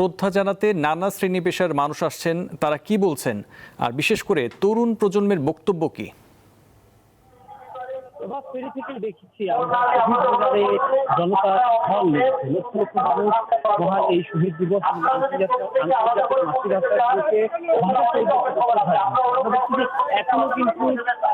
শ্রদ্ধা জানাতে নানা শ্রেণি পেশার মানুষ আসছেন, তারা কি বলছেন? আর বিশেষ করে তরুণ প্রজন্মের বক্তব্য কি? প্রভাব ফেরি থেকে দেখেছি আমরা। জনতা লক্ষ লক্ষ মানুষ মহান এই শহীদ দিবস এখনও কিন্তু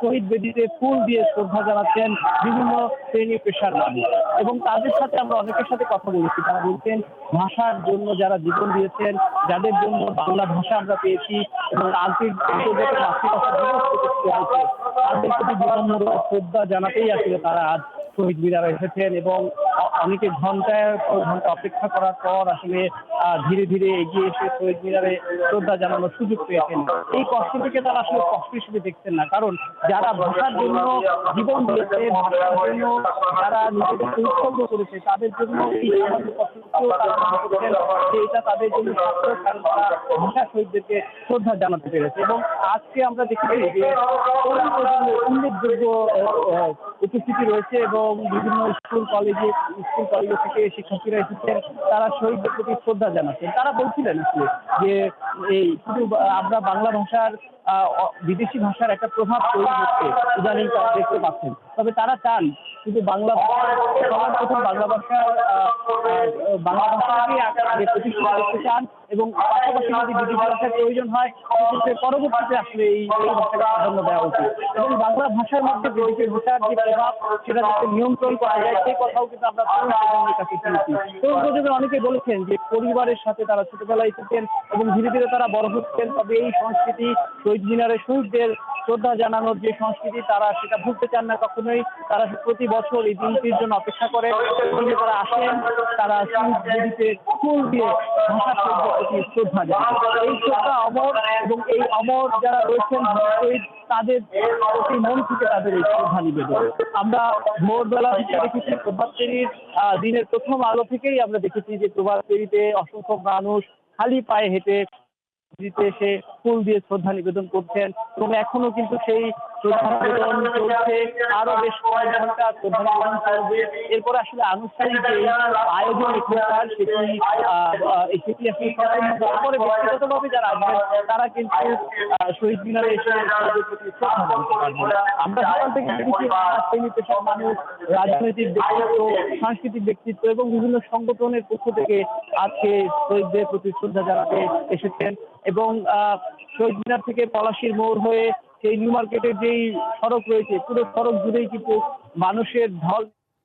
শহীদ বেদিতে ফুল দিয়ে শ্রদ্ধা জানাচ্ছেন বিভিন্ন শ্রেণি পেশার মানুষ। এবং তাদের সাথে আমরা অনেকের সাথে কথা বলেছি। তারা বলছেন, ভাষার জন্য যারা জীবন দিয়েছেন, যাদের জন্য বাংলা ভাষা আমরা পেয়েছি এবং আন্তর্জাতিক মাতৃভাষা দিবস প্রতিষ্ঠিত হয়েছে, তাদের প্রতি বিনম্র শ্রদ্ধা জানাতেই আসলে তারা আজ শহীদ মিনারে এসেছেন এবং অনেকে ঘন্টায় ঘণ্টা অপেক্ষা করার পর আসলে ধীরে ধীরে এগিয়ে এসে শহীদ মিনারে শ্রদ্ধা জানানোর সুযোগ পেয়েছেন। এই কষ্টটিকে তারা আসলে কষ্ট হিসেবে দেখছেন না। কারণ যারা ভাষার জন্য জীবন দিয়েছে, ভাষার জন্য যারা নিজেদেরকে উৎসর্গ করেছে, তাদের জন্য এই এটা তাদের জন্য ভাষা শহীদদেরকে শ্রদ্ধা জানাতে পেরেছে। এবং আজকে আমরা দেখেছি যে উল্লেখযোগ্য উপস্থিতি রয়েছে এবং বিভিন্ন স্কুল, কলেজে স্কুল কলেজ থেকে শিক্ষার্থীরা এসেছেন তারা শহীদদের প্রতি শ্রদ্ধা জানাচ্ছেন তারা বলছিলেন আসলে যে এই শুধু আমরা বাংলা ভাষার বিদেশি ভাষার একটা প্রভাব তৈরি হচ্ছে, ইদানিং তারা দেখতে পাচ্ছেন। তবে তারা চান শুধু বাংলা ভাষা সবার প্রথম বাংলা ভাষার বাংলা ভাষাকে আগে প্রতিষ্ঠা করতে চান এবং পাশাপাশি যদি বিদেশি ভাষার প্রয়োজন হয়, সেক্ষেত্রে পরবর্তীতে আসলে এই ভাষাকে প্রাধান্য দেওয়া উচিত। এবং বাংলা ভাষার মধ্যে বিদেশি ভাষার যে প্রভাব, সেটা যাতে নিয়ন্ত্রণ করা যায়, সেই কথাও কিন্তু আমরা তরুণ কাছে শুনেছি। তরুণ প্রজন্মের অনেকে বলেছেন যে পরিবারের সাথে তারা ছোটবেলায় এসেছেন এবং ধীরে ধীরে তারা বড় হচ্ছেন, তবে এই সংস্কৃতি শহীদ মিনারের শহীদদের শ্রদ্ধা জানানোর যে সংস্কৃতি, তারা সেটা ভুলতে চান না কখনোই। তারা প্রতি বছর এই দিনটির জন্য অপেক্ষা করে। তারা আসেন, তারা ফুল দিয়ে ভাষা প্রতি শ্রদ্ধা জানান এই শ্রদ্ধা অমর এবং এই অমর যারা রয়েছেন তাদের প্রতি মন থেকে তাদের এই শ্রদ্ধা নিবেদন। আমরা ভোরবেলা থেকে দেখেছি, প্রভাত ফেরির দিনের প্রথম আলো থেকেই আমরা দেখেছি যে প্রভাত ফেরিতে অসংখ্য মানুষ খালি পায়ে হেঁটে দিতে এসে ফুল দিয়ে শ্রদ্ধা নিবেদন করছেন এবং এখনও কিন্তু সেই শ্রদ্ধা নিবেদন চলছে আরও বেশ কয়েক ঘণ্টা শ্রদ্ধা নিবেদন চলবে এরপর আসলে আনুষ্ঠানিক যে আয়োজন এখানকার সেটি সেটি আসলে ব্যক্তিগতভাবে যারা আসবেন, তারা কিন্তু শহীদ মিনারে এসে আমরা সকাল থেকে দেখেছি নানা শ্রেণি পেশার মানুষ, রাজনৈতিক ব্যক্তিত্ব, সাংস্কৃতিক ব্যক্তিত্ব এবং বিভিন্ন সংগঠনের পক্ষ থেকে আজকে শহীদদের প্রতি শ্রদ্ধা জানাতে এসেছেন। এবং শহীদ মিনার থেকে পলাশির মোড় হয়ে সেই নিউ মার্কেটের যেই সড়ক রয়েছে পুরো সড়ক জুড়েই কিন্তু মানুষের ঢল